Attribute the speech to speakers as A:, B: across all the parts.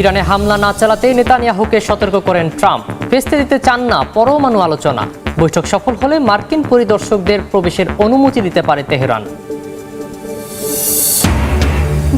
A: ইরানে হামলা না চালাতে নেতানিয়াহুকে সতর্ক করেন ট্রাম্প ভেস্তে দিতে চান না পরমাণু আলোচনা বৈঠক সফল হলে মার্কিন পরিদর্শকদের প্রবেশের অনুমতি দিতে পারে তেহরান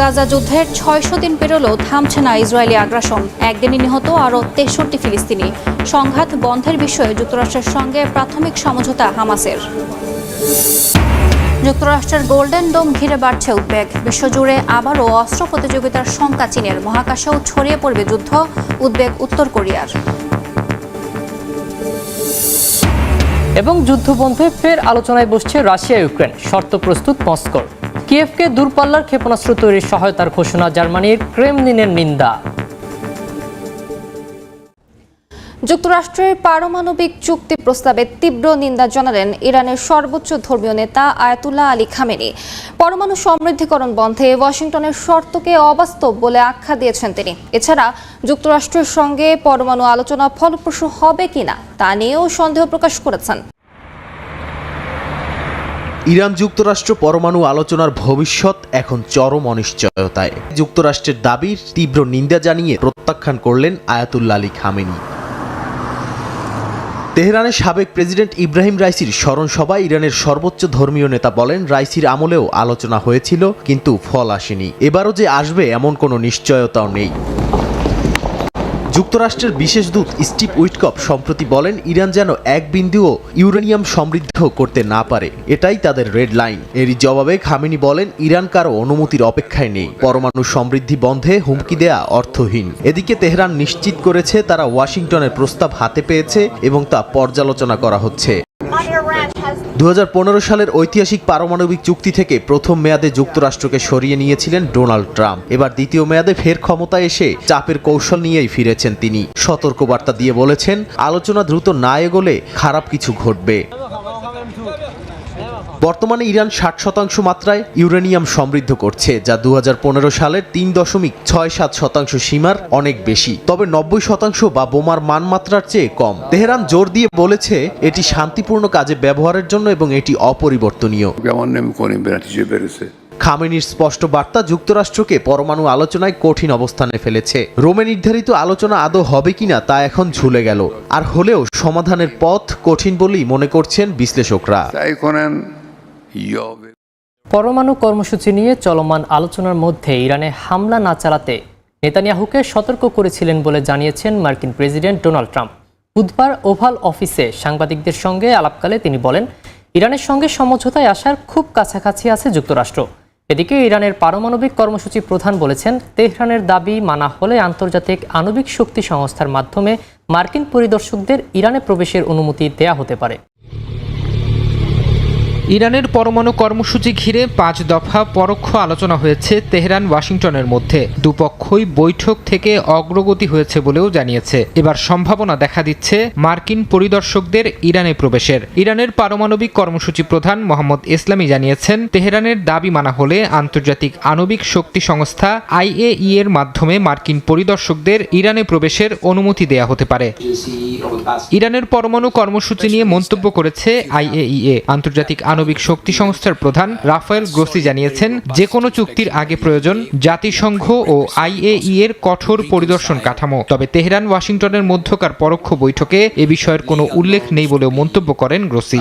B: গাজা যুদ্ধের ছয়শ দিন পেরোলেও থামছে না ইসরায়েলি আগ্রাসন একদিনই নিহত আরও তেষট্টি ফিলিস্তিনি সংঘাত বন্ধের বিষয়ে যুক্তরাষ্ট্রের সঙ্গে প্রাথমিক সমঝোতা হামাসের যুক্তরাষ্ট্রের গোল্ডেন ডোম ঘিরে বাড়ছে উদ্বেগ বিশ্বজুড়ে আবারও অস্ত্র প্রতিযোগিতার শঙ্কা চীনের মহাকাশেও ছড়িয়ে পড়বে যুদ্ধ উদ্বেগ উত্তর কোরিয়ার
A: এবং যুদ্ধবন্ধে ফের আলোচনায় বসছে রাশিয়া ইউক্রেন শর্ত প্রস্তুত মস্কোর কিয়েভকে দূরপাল্লার ক্ষেপণাস্ত্র তৈরির সহায়তার ঘোষণা জার্মানির ক্রেমলিনের নিন্দা
B: যুক্তরাষ্ট্রের পারমাণবিক চুক্তি প্রস্তাবে তীব্র নিন্দা জানালেন ইরানের সর্বোচ্চ ধর্মীয় নেতা আয়াতুল্লাহ আলী খামেনি পরমাণু সমৃদ্ধিকরণ বন্ধে ওয়াশিংটনের শর্তকে অবাস্তব বলে আখ্যা দিয়েছেন তিনি এছাড়া যুক্তরাষ্ট্রের সঙ্গে পরমাণু আলোচনা ফলপ্রসূ হবে কিনা তা নিয়েও সন্দেহ প্রকাশ করেছেন
A: ইরান যুক্তরাষ্ট্র পরমাণু আলোচনার ভবিষ্যৎ এখন চরম অনিশ্চয়তায় যুক্তরাষ্ট্রের দাবির তীব্র নিন্দা জানিয়ে প্রত্যাখ্যান করলেন আয়াতুল্লা আলী খামেনি তেহরানের সাবেক প্রেসিডেন্ট ইব্রাহিম রাইসির স্মরণ সভায় ইরানের সর্বোচ্চ ধর্মীয় নেতা বলেন রাইসির আমলেও আলোচনা হয়েছিল কিন্তু ফল আসেনি এবারও যে আসবে এমন কোনো নিশ্চয়তাও নেই যুক্তরাষ্ট্রের বিশেষ দূত স্টিভ উইটকপ সম্প্রতি বলেন ইরান যেন এক বিন্দুও ইউরেনিয়াম সমৃদ্ধ করতে না পারে এটাই তাদের রেড লাইন এরই জবাবে খামিনি বলেন ইরান কারো অনুমতির অপেক্ষায় নেই পরমাণু সমৃদ্ধি বন্ধে হুমকি দেয়া অর্থহীন এদিকে তেহরান নিশ্চিত করেছে তারা ওয়াশিংটনের প্রস্তাব হাতে পেয়েছে এবং তা পর্যালোচনা করা হচ্ছে দু সালের ঐতিহাসিক পারমাণবিক চুক্তি থেকে প্রথম মেয়াদে যুক্তরাষ্ট্রকে সরিয়ে নিয়েছিলেন ডোনাল্ড ট্রাম্প এবার দ্বিতীয় মেয়াদে ফের ক্ষমতায় এসে চাপের কৌশল নিয়েই ফিরেছেন তিনি সতর্কবার্তা দিয়ে বলেছেন আলোচনা দ্রুত না এগোলে খারাপ কিছু ঘটবে বর্তমানে ইরান ষাট শতাংশ মাত্রায় ইউরেনিয়াম সমৃদ্ধ করছে যা দু সালের তিন দশমিক ছয় সাত শতাংশ সীমার অনেক বেশি তবে নব্বই শতাংশ বা বোমার মানমাত্রার চেয়ে কম তেহরান জোর দিয়ে বলেছে এটি শান্তিপূর্ণ কাজে ব্যবহারের জন্য এবং এটি অপরিবর্তনীয় খামেনির স্পষ্ট বার্তা যুক্তরাষ্ট্রকে পরমাণু আলোচনায় কঠিন অবস্থানে ফেলেছে রোমে নির্ধারিত আলোচনা আদৌ হবে কিনা তা এখন ঝুলে গেল আর হলেও সমাধানের পথ কঠিন বলেই মনে করছেন বিশ্লেষকরা পরমাণু কর্মসূচি নিয়ে চলমান আলোচনার মধ্যে ইরানে হামলা না চালাতে নেতানিয়াহুকে সতর্ক করেছিলেন বলে জানিয়েছেন মার্কিন প্রেসিডেন্ট ডোনাল্ড ট্রাম্প বুধবার ওভাল অফিসে সাংবাদিকদের সঙ্গে আলাপকালে তিনি বলেন ইরানের সঙ্গে সমঝোতায় আসার খুব কাছাকাছি আছে যুক্তরাষ্ট্র এদিকে ইরানের পারমাণবিক কর্মসূচি প্রধান বলেছেন তেহরানের দাবি মানা হলে আন্তর্জাতিক আণবিক শক্তি সংস্থার মাধ্যমে মার্কিন পরিদর্শকদের ইরানে প্রবেশের অনুমতি দেয়া হতে পারে ইরানের পরমাণু কর্মসূচি ঘিরে পাঁচ দফা পরোক্ষ আলোচনা হয়েছে তেহরান ওয়াশিংটনের মধ্যে দুপক্ষই বৈঠক থেকে অগ্রগতি হয়েছে বলেও জানিয়েছে এবার সম্ভাবনা দেখা দিচ্ছে মার্কিন পরিদর্শকদের ইরানে প্রবেশের ইরানের পারমাণবিক কর্মসূচি প্রধান মোহাম্মদ ইসলামী জানিয়েছেন তেহরানের দাবি মানা হলে আন্তর্জাতিক আণবিক শক্তি সংস্থা আইএই এর মাধ্যমে মার্কিন পরিদর্শকদের ইরানে প্রবেশের অনুমতি দেয়া হতে পারে ইরানের পরমাণু কর্মসূচি নিয়ে মন্তব্য করেছে আইএইএ আন্তর্জাতিক পারমাণবিক শক্তি সংস্থার প্রধান রাফায়েল গ্রোসি জানিয়েছেন যে কোনো চুক্তির আগে প্রয়োজন জাতিসংঘ ও আইএই এর কঠোর পরিদর্শন কাঠামো তবে তেহরান ওয়াশিংটনের মধ্যকার পরোক্ষ বৈঠকে এ বিষয়ের কোনো উল্লেখ নেই বলেও মন্তব্য করেন গ্রোসি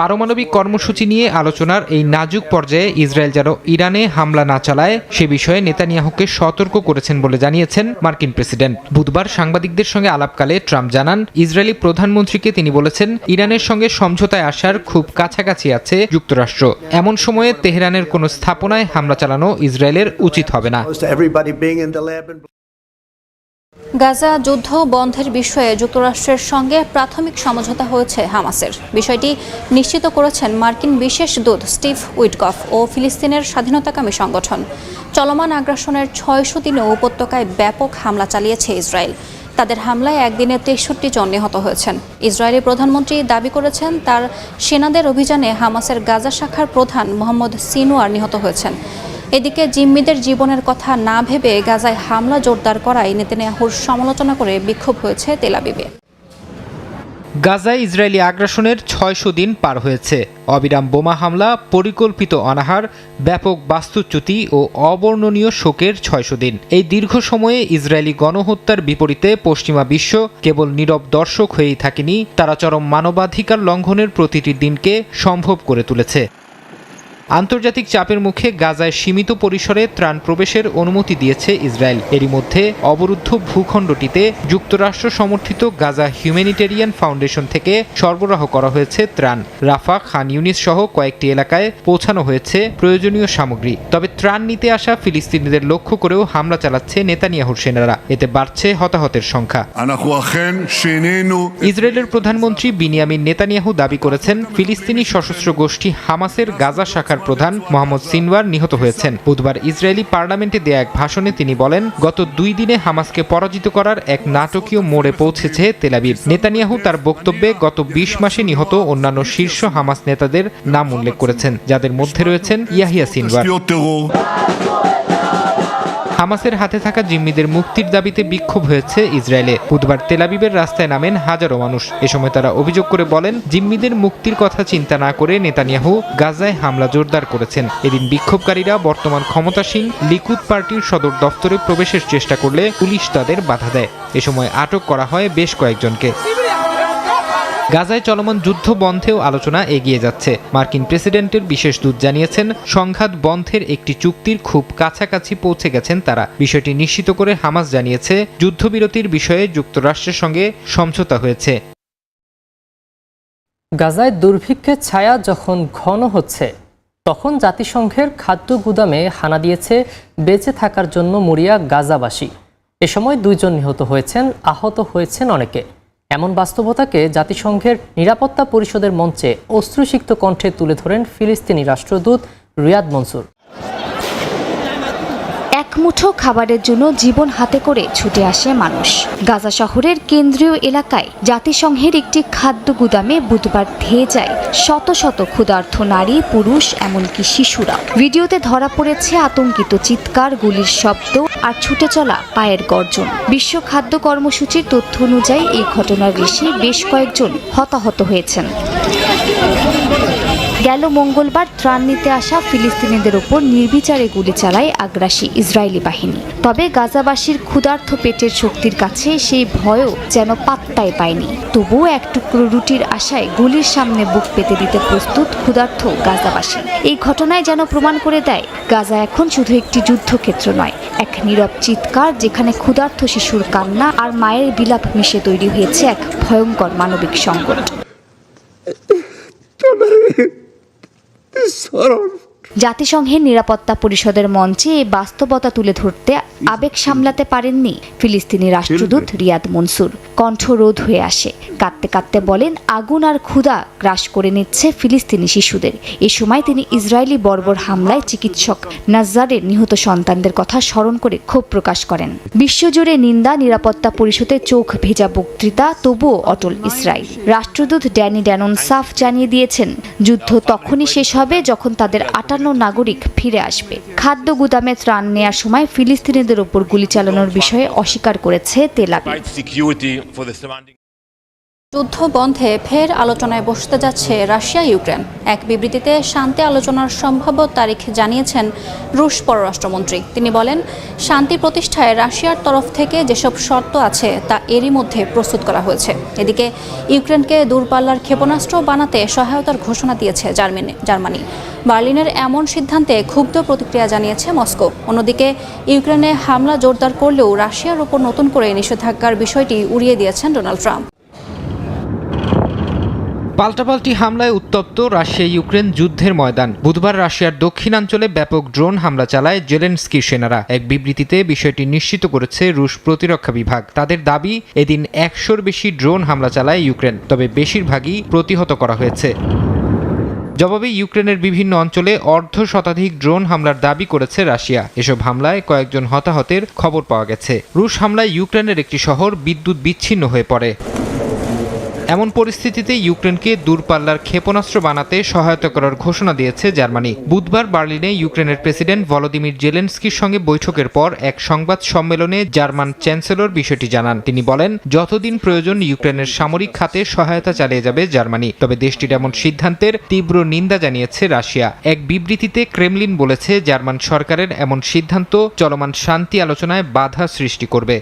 A: পারমাণবিক কর্মসূচি নিয়ে আলোচনার এই নাজুক পর্যায়ে ইসরায়েল যেন ইরানে হামলা না চালায় সে বিষয়ে নেতানিয়াহুকে সতর্ক করেছেন বলে জানিয়েছেন মার্কিন প্রেসিডেন্ট বুধবার সাংবাদিকদের সঙ্গে আলাপকালে ট্রাম্প জানান ইসরায়েলি প্রধানমন্ত্রীকে তিনি বলেছেন ইরানের সঙ্গে সমঝোতায় আসার খুব কাছে কাছাকাছি আছে যুক্তরাষ্ট্র এমন সময়ে তেহরানের কোনো স্থাপনায় হামলা চালানো ইসরায়েলের উচিত হবে না
B: গাজা যুদ্ধ বন্ধের বিষয়ে যুক্তরাষ্ট্রের সঙ্গে প্রাথমিক সমঝোতা হয়েছে হামাসের বিষয়টি নিশ্চিত করেছেন মার্কিন বিশেষ দূত স্টিভ উইটকফ ও ফিলিস্তিনের স্বাধীনতাকামী সংগঠন চলমান আগ্রাসনের ছয়শো দিনে উপত্যকায় ব্যাপক হামলা চালিয়েছে ইসরায়েল তাদের হামলায় একদিনে তেষট্টি জন নিহত হয়েছেন ইসরায়েলি প্রধানমন্ত্রী দাবি করেছেন তার সেনাদের অভিযানে হামাসের গাজা শাখার প্রধান মোহাম্মদ সিনুয়ার নিহত হয়েছেন এদিকে জিম্মিদের জীবনের কথা না ভেবে গাজায় হামলা জোরদার করায় নেতেনিয়াহুর সমালোচনা করে বিক্ষোভ হয়েছে তেলাবিবে
A: গাজায় ইসরায়েলি আগ্রাসনের ছয়শো দিন পার হয়েছে অবিরাম বোমা হামলা পরিকল্পিত অনাহার ব্যাপক বাস্তুচ্যুতি ও অবর্ণনীয় শোকের ছয়শো দিন এই দীর্ঘ সময়ে ইসরায়েলি গণহত্যার বিপরীতে পশ্চিমা বিশ্ব কেবল নীরব দর্শক হয়েই থাকেনি তারা চরম মানবাধিকার লঙ্ঘনের প্রতিটি দিনকে সম্ভব করে তুলেছে আন্তর্জাতিক চাপের মুখে গাজায় সীমিত পরিসরে ত্রাণ প্রবেশের অনুমতি দিয়েছে ইসরায়েল এরই মধ্যে অবরুদ্ধ ভূখণ্ডটিতে যুক্তরাষ্ট্র সমর্থিত গাজা হিউম্যানিটেরিয়ান ফাউন্ডেশন থেকে সরবরাহ করা হয়েছে ত্রাণ রাফা খান ইউনিস সহ কয়েকটি এলাকায় পৌঁছানো হয়েছে প্রয়োজনীয় সামগ্রী তবে ত্রাণ নিতে আসা ফিলিস্তিনিদের লক্ষ্য করেও হামলা চালাচ্ছে নেতানিয়াহুর সেনারা এতে বাড়ছে হতাহতের সংখ্যা ইসরায়েলের প্রধানমন্ত্রী বিনিয়ামিন নেতানিয়াহু দাবি করেছেন ফিলিস্তিনি সশস্ত্র গোষ্ঠী হামাসের গাজা শাখার সেনার প্রধান মোহাম্মদ সিনওয়ার নিহত হয়েছেন বুধবার ইসরায়েলি পার্লামেন্টে দেয়া এক ভাষণে তিনি বলেন গত দুই দিনে হামাসকে পরাজিত করার এক নাটকীয় মোড়ে পৌঁছেছে তেলাবিব নেতানিয়াহু তার বক্তব্যে গত বিশ মাসে নিহত অন্যান্য শীর্ষ হামাস নেতাদের নাম উল্লেখ করেছেন যাদের মধ্যে রয়েছেন ইয়াহিয়া সিনওয়ার হামাসের হাতে থাকা জিম্মিদের মুক্তির দাবিতে বিক্ষোভ হয়েছে ইসরায়েলে বুধবার তেলাবিবের রাস্তায় নামেন হাজারো মানুষ এ সময় তারা অভিযোগ করে বলেন জিম্মিদের মুক্তির কথা চিন্তা না করে নেতানিয়াহু গাজায় হামলা জোরদার করেছেন এদিন বিক্ষোভকারীরা বর্তমান ক্ষমতাসীন লিকুদ পার্টির সদর দফতরে প্রবেশের চেষ্টা করলে পুলিশ তাদের বাধা দেয় এ সময় আটক করা হয় বেশ কয়েকজনকে গাজায় চলমান যুদ্ধ বন্ধেও আলোচনা এগিয়ে যাচ্ছে মার্কিন প্রেসিডেন্টের বিশেষ দূত জানিয়েছেন সংঘাত বন্ধের একটি চুক্তির খুব কাছাকাছি পৌঁছে গেছেন তারা বিষয়টি নিশ্চিত করে হামাস জানিয়েছে যুদ্ধবিরতির বিষয়ে যুক্তরাষ্ট্রের সঙ্গে সমঝোতা হয়েছে গাজায় দুর্ভিক্ষের ছায়া যখন ঘন হচ্ছে তখন জাতিসংঘের খাদ্য গুদামে হানা দিয়েছে বেঁচে থাকার জন্য মরিয়া গাজাবাসী এ সময় দুইজন নিহত হয়েছেন আহত হয়েছেন অনেকে এমন বাস্তবতাকে জাতিসংঘের নিরাপত্তা পরিষদের মঞ্চে অশ্রুসিক্ত কণ্ঠে তুলে ধরেন ফিলিস্তিনি রাষ্ট্রদূত রিয়াদ মনসুর
B: এক মুঠো খাবারের জন্য জীবন হাতে করে ছুটে আসে মানুষ গাজা শহরের কেন্দ্রীয় এলাকায় জাতিসংঘের একটি খাদ্য গুদামে বুধবার ধেয়ে যায় শত শত ক্ষুধার্থ নারী পুরুষ এমনকি শিশুরা ভিডিওতে ধরা পড়েছে আতঙ্কিত চিৎকার গুলির শব্দ আর ছুটে চলা পায়ের গর্জন বিশ্ব খাদ্য কর্মসূচির তথ্য অনুযায়ী এই ঘটনার বেশি বেশ কয়েকজন হতাহত হয়েছেন গেল মঙ্গলবার ত্রাণ নিতে আসা ফিলিস্তিনিদের ওপর নির্বিচারে গুলি চালায় আগ্রাসী ইসরায়েলি বাহিনী তবে গাজাবাসীর ক্ষুধার্থ পেটের শক্তির কাছে সেই ভয়ও যেন পাত্তায় পায়নি তবুও এক টুকরো রুটির আশায় গুলির সামনে বুক পেতে দিতে প্রস্তুত ক্ষুধার্থ গাজাবাসী এই ঘটনায় যেন প্রমাণ করে দেয় গাজা এখন শুধু একটি যুদ্ধক্ষেত্র নয় এক নীরব চিৎকার যেখানে ক্ষুধার্থ শিশুর কান্না আর মায়ের বিলাপ মিশে তৈরি হয়েছে এক ভয়ঙ্কর মানবিক সংকট this sort of. জাতিসংঘের নিরাপত্তা পরিষদের মঞ্চে এই বাস্তবতা তুলে ধরতে আবেগ সামলাতে পারেননি ফিলিস্তিনি রাষ্ট্রদূত রিয়াদ মনসুর কণ্ঠ রোধ হয়ে আসে কাঁদতে কাঁদতে বলেন আগুন আর ক্ষুদা গ্রাস করে নিচ্ছে ফিলিস্তিনি শিশুদের এ সময় তিনি ইসরায়েলি বর্বর হামলায় চিকিৎসক নাজারের নিহত সন্তানদের কথা স্মরণ করে ক্ষোভ প্রকাশ করেন বিশ্বজুড়ে নিন্দা নিরাপত্তা পরিষদে চোখ ভেজা বক্তৃতা তবুও অটল ইসরায়েল রাষ্ট্রদূত ড্যানি ড্যানন সাফ জানিয়ে দিয়েছেন যুদ্ধ তখনই শেষ হবে যখন তাদের আটান হারানো নাগরিক ফিরে আসবে খাদ্য গুদামে ত্রাণ নেয়ার সময় ফিলিস্তিনিদের ওপর গুলি চালানোর বিষয়ে অস্বীকার করেছে তেলাবি যুদ্ধ বন্ধে ফের আলোচনায় বসতে যাচ্ছে রাশিয়া ইউক্রেন এক বিবৃতিতে শান্তি আলোচনার সম্ভাব্য তারিখ জানিয়েছেন রুশ পররাষ্ট্রমন্ত্রী তিনি বলেন শান্তি প্রতিষ্ঠায় রাশিয়ার তরফ থেকে যেসব শর্ত আছে তা এরই মধ্যে প্রস্তুত করা হয়েছে এদিকে ইউক্রেনকে দূরপাল্লার ক্ষেপণাস্ত্র বানাতে সহায়তার ঘোষণা দিয়েছে জার্মানি জার্মানি বার্লিনের এমন সিদ্ধান্তে ক্ষুব্ধ প্রতিক্রিয়া জানিয়েছে মস্কো অন্যদিকে ইউক্রেনে হামলা জোরদার করলেও রাশিয়ার ওপর নতুন করে নিষেধাজ্ঞার বিষয়টি উড়িয়ে দিয়েছেন ডোনাল্ড ট্রাম্প
A: পাল্টাপাল্টি হামলায় উত্তপ্ত রাশিয়া ইউক্রেন যুদ্ধের ময়দান বুধবার রাশিয়ার দক্ষিণাঞ্চলে ব্যাপক ড্রোন হামলা চালায় জেলেন্সকির সেনারা এক বিবৃতিতে বিষয়টি নিশ্চিত করেছে রুশ প্রতিরক্ষা বিভাগ তাদের দাবি এদিন একশোর বেশি ড্রোন হামলা চালায় ইউক্রেন তবে বেশিরভাগই প্রতিহত করা হয়েছে জবাবে ইউক্রেনের বিভিন্ন অঞ্চলে অর্ধ শতাধিক ড্রোন হামলার দাবি করেছে রাশিয়া এসব হামলায় কয়েকজন হতাহতের খবর পাওয়া গেছে রুশ হামলায় ইউক্রেনের একটি শহর বিদ্যুৎ বিচ্ছিন্ন হয়ে পড়ে এমন পরিস্থিতিতে ইউক্রেনকে দূরপাল্লার ক্ষেপণাস্ত্র বানাতে সহায়তা করার ঘোষণা দিয়েছে জার্মানি বুধবার বার্লিনে ইউক্রেনের প্রেসিডেন্ট ভলোদিমির জেলেন্সকির সঙ্গে বৈঠকের পর এক সংবাদ সম্মেলনে জার্মান চ্যান্সেলর বিষয়টি জানান তিনি বলেন যতদিন প্রয়োজন ইউক্রেনের সামরিক খাতে সহায়তা চালিয়ে যাবে জার্মানি তবে দেশটির এমন সিদ্ধান্তের তীব্র নিন্দা জানিয়েছে রাশিয়া এক বিবৃতিতে ক্রেমলিন বলেছে জার্মান সরকারের এমন সিদ্ধান্ত চলমান শান্তি আলোচনায় বাধা সৃষ্টি করবে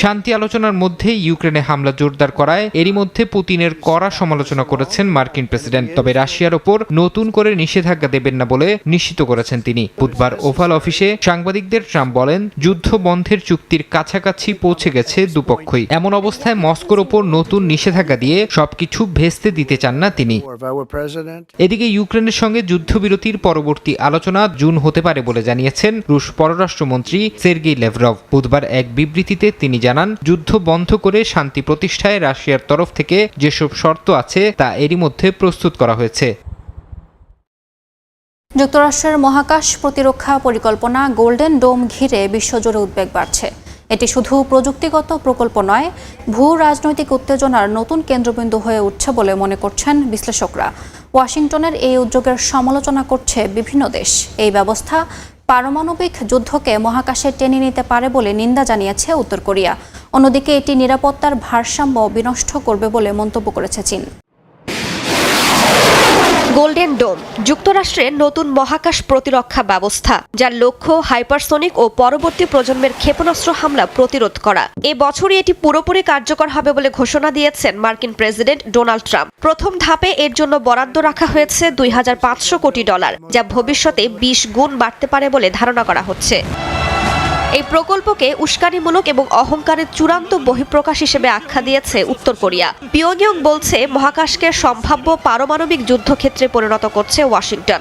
A: শান্তি আলোচনার মধ্যে ইউক্রেনে হামলা জোরদার করায় এরই মধ্যে পুতিনের কড়া সমালোচনা করেছেন মার্কিন প্রেসিডেন্ট তবে রাশিয়ার ওপর নতুন করে নিষেধাজ্ঞা দেবেন না বলে নিশ্চিত করেছেন তিনি বুধবার ওভাল অফিসে সাংবাদিকদের ট্রাম্প বলেন যুদ্ধ বন্ধের চুক্তির কাছাকাছি পৌঁছে গেছে দুপক্ষই এমন অবস্থায় মস্কোর ওপর নতুন নিষেধাজ্ঞা দিয়ে সবকিছু ভেস্তে দিতে চান না তিনি এদিকে ইউক্রেনের সঙ্গে যুদ্ধবিরতির পরবর্তী আলোচনা জুন হতে পারে বলে জানিয়েছেন রুশ পররাষ্ট্রমন্ত্রী সের্গেই লেভরভ বুধবার এক বিবৃতিতে তিনি জানান যুদ্ধ বন্ধ করে শান্তি প্রতিষ্ঠায় রাশিয়ার রাশিয়ার তরফ থেকে যেসব শর্ত আছে তা এরই মধ্যে প্রস্তুত করা হয়েছে
B: যুক্তরাষ্ট্রের মহাকাশ প্রতিরক্ষা পরিকল্পনা গোল্ডেন ডোম ঘিরে বিশ্বজুড়ে উদ্বেগ বাড়ছে এটি শুধু প্রযুক্তিগত প্রকল্প নয় ভূ রাজনৈতিক উত্তেজনার নতুন কেন্দ্রবিন্দু হয়ে উঠছে বলে মনে করছেন বিশ্লেষকরা ওয়াশিংটনের এই উদ্যোগের সমালোচনা করছে বিভিন্ন দেশ এই ব্যবস্থা পারমাণবিক যুদ্ধকে মহাকাশে টেনে নিতে পারে বলে নিন্দা জানিয়েছে উত্তর কোরিয়া অন্যদিকে এটি নিরাপত্তার ভারসাম্য বিনষ্ট করবে বলে মন্তব্য করেছে চীন গোল্ডেন ডোম যুক্তরাষ্ট্রের নতুন মহাকাশ প্রতিরক্ষা ব্যবস্থা যার লক্ষ্য হাইপারসোনিক ও পরবর্তী প্রজন্মের ক্ষেপণাস্ত্র হামলা প্রতিরোধ করা এ বছরই এটি পুরোপুরি কার্যকর হবে বলে ঘোষণা দিয়েছেন মার্কিন প্রেসিডেন্ট ডোনাল্ড ট্রাম্প প্রথম ধাপে এর জন্য বরাদ্দ রাখা হয়েছে দুই কোটি ডলার যা ভবিষ্যতে বিশ গুণ বাড়তে পারে বলে ধারণা করা হচ্ছে এই প্রকল্পকে উস্কানিমূলক এবং অহংকারের চূড়ান্ত বহিঃপ্রকাশ হিসেবে আখ্যা দিয়েছে উত্তর কোরিয়া পিয়ংইয়ং বলছে মহাকাশকে সম্ভাব্য পারমাণবিক যুদ্ধক্ষেত্রে পরিণত করছে ওয়াশিংটন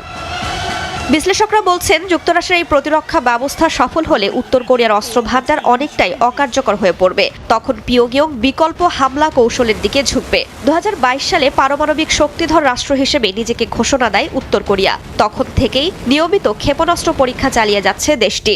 B: বিশ্লেষকরা বলছেন যুক্তরাষ্ট্রের এই প্রতিরক্ষা ব্যবস্থা সফল হলে উত্তর কোরিয়ার অস্ত্রভান্ডার অনেকটাই অকার্যকর হয়ে পড়বে তখন পিওগিয়ং বিকল্প হামলা কৌশলের দিকে ঝুঁকবে দু সালে পারমাণবিক শক্তিধর রাষ্ট্র হিসেবে নিজেকে ঘোষণা দেয় উত্তর কোরিয়া তখন থেকেই নিয়মিত ক্ষেপণাস্ত্র পরীক্ষা চালিয়ে যাচ্ছে দেশটি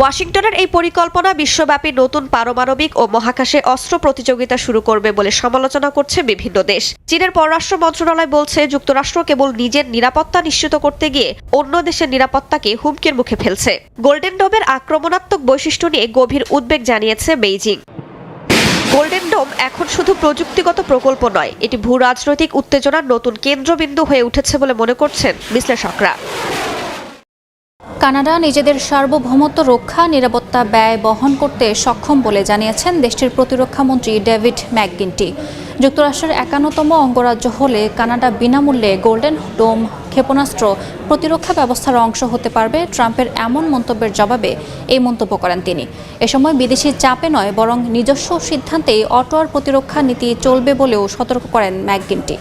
B: ওয়াশিংটনের এই পরিকল্পনা বিশ্বব্যাপী নতুন পারমাণবিক ও মহাকাশে অস্ত্র প্রতিযোগিতা শুরু করবে বলে সমালোচনা করছে বিভিন্ন দেশ চীনের পররাষ্ট্র মন্ত্রণালয় বলছে যুক্তরাষ্ট্র কেবল নিজের নিরাপত্তা নিশ্চিত করতে গিয়ে অন্য দেশের নিরাপত্তাকে হুমকির মুখে ফেলছে গোল্ডেন ডোমের আক্রমণাত্মক বৈশিষ্ট্য নিয়ে গভীর উদ্বেগ জানিয়েছে বেইজিং গোল্ডেন ডোম এখন শুধু প্রযুক্তিগত প্রকল্প নয় এটি ভূ রাজনৈতিক উত্তেজনার নতুন কেন্দ্রবিন্দু হয়ে উঠেছে বলে মনে করছেন বিশ্লেষকরা কানাডা নিজেদের সার্বভৌমত্ব রক্ষা নিরাপত্তা ব্যয় বহন করতে সক্ষম বলে জানিয়েছেন দেশটির প্রতিরক্ষামন্ত্রী ডেভিড ম্যাকগিনটি যুক্তরাষ্ট্রের একান্নতম অঙ্গরাজ্য হলে কানাডা বিনামূল্যে গোল্ডেন ডোম ক্ষেপণাস্ত্র প্রতিরক্ষা ব্যবস্থার অংশ হতে পারবে ট্রাম্পের এমন মন্তব্যের জবাবে এই মন্তব্য করেন তিনি এ সময় বিদেশি চাপে নয় বরং নিজস্ব সিদ্ধান্তেই অটোয়ার প্রতিরক্ষা নীতি চলবে বলেও সতর্ক করেন ম্যাকগিনটি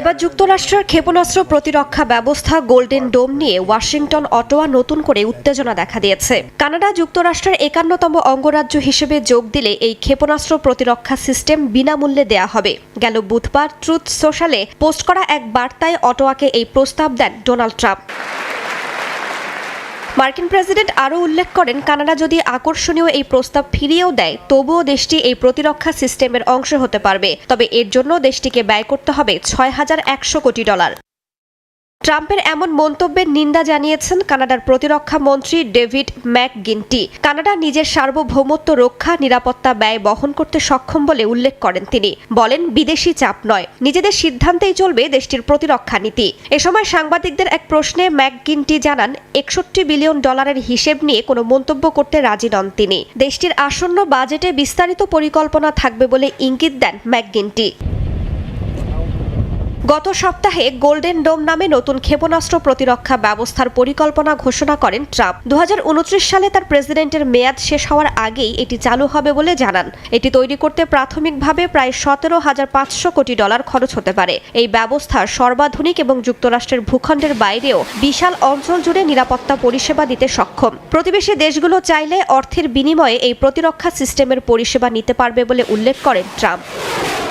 B: এবার যুক্তরাষ্ট্রের ক্ষেপণাস্ত্র প্রতিরক্ষা ব্যবস্থা গোল্ডেন ডোম নিয়ে ওয়াশিংটন অটোয়া নতুন করে উত্তেজনা দেখা দিয়েছে কানাডা যুক্তরাষ্ট্রের একান্নতম অঙ্গরাজ্য হিসেবে যোগ দিলে এই ক্ষেপণাস্ত্র প্রতিরক্ষা সিস্টেম বিনামূল্যে দেয়া হবে গেল বুধবার ট্রুথ সোশ্যালে পোস্ট করা এক বার্তায় অটোয়াকে এই প্রস্তাব দেন ডোনাল্ড ট্রাম্প মার্কিন প্রেসিডেন্ট আরও উল্লেখ করেন কানাডা যদি আকর্ষণীয় এই প্রস্তাব ফিরিয়েও দেয় তবুও দেশটি এই প্রতিরক্ষা সিস্টেমের অংশ হতে পারবে তবে এর জন্য দেশটিকে ব্যয় করতে হবে ছয় হাজার একশো কোটি ডলার ট্রাম্পের এমন মন্তব্যের নিন্দা জানিয়েছেন কানাডার প্রতিরক্ষা মন্ত্রী ডেভিড ম্যাকগিনটি কানাডা নিজের সার্বভৌমত্ব রক্ষা নিরাপত্তা ব্যয় বহন করতে সক্ষম বলে উল্লেখ করেন তিনি বলেন বিদেশি চাপ নয় নিজেদের সিদ্ধান্তেই চলবে দেশটির প্রতিরক্ষা নীতি এ সময় সাংবাদিকদের এক প্রশ্নে ম্যাকগিনটি জানান একষট্টি বিলিয়ন ডলারের হিসেব নিয়ে কোনো মন্তব্য করতে রাজি নন তিনি দেশটির আসন্ন বাজেটে বিস্তারিত পরিকল্পনা থাকবে বলে ইঙ্গিত দেন ম্যাকগিনটি গত সপ্তাহে গোল্ডেন ডোম নামে নতুন ক্ষেপণাস্ত্র প্রতিরক্ষা ব্যবস্থার পরিকল্পনা ঘোষণা করেন ট্রাম্প দু সালে তার প্রেসিডেন্টের মেয়াদ শেষ হওয়ার আগেই এটি চালু হবে বলে জানান এটি তৈরি করতে প্রাথমিকভাবে প্রায় সতেরো হাজার পাঁচশো কোটি ডলার খরচ হতে পারে এই ব্যবস্থা সর্বাধুনিক এবং যুক্তরাষ্ট্রের ভূখণ্ডের বাইরেও বিশাল অঞ্চল জুড়ে নিরাপত্তা পরিষেবা দিতে সক্ষম প্রতিবেশী দেশগুলো চাইলে অর্থের বিনিময়ে এই প্রতিরক্ষা সিস্টেমের পরিষেবা নিতে পারবে বলে উল্লেখ করেন ট্রাম্প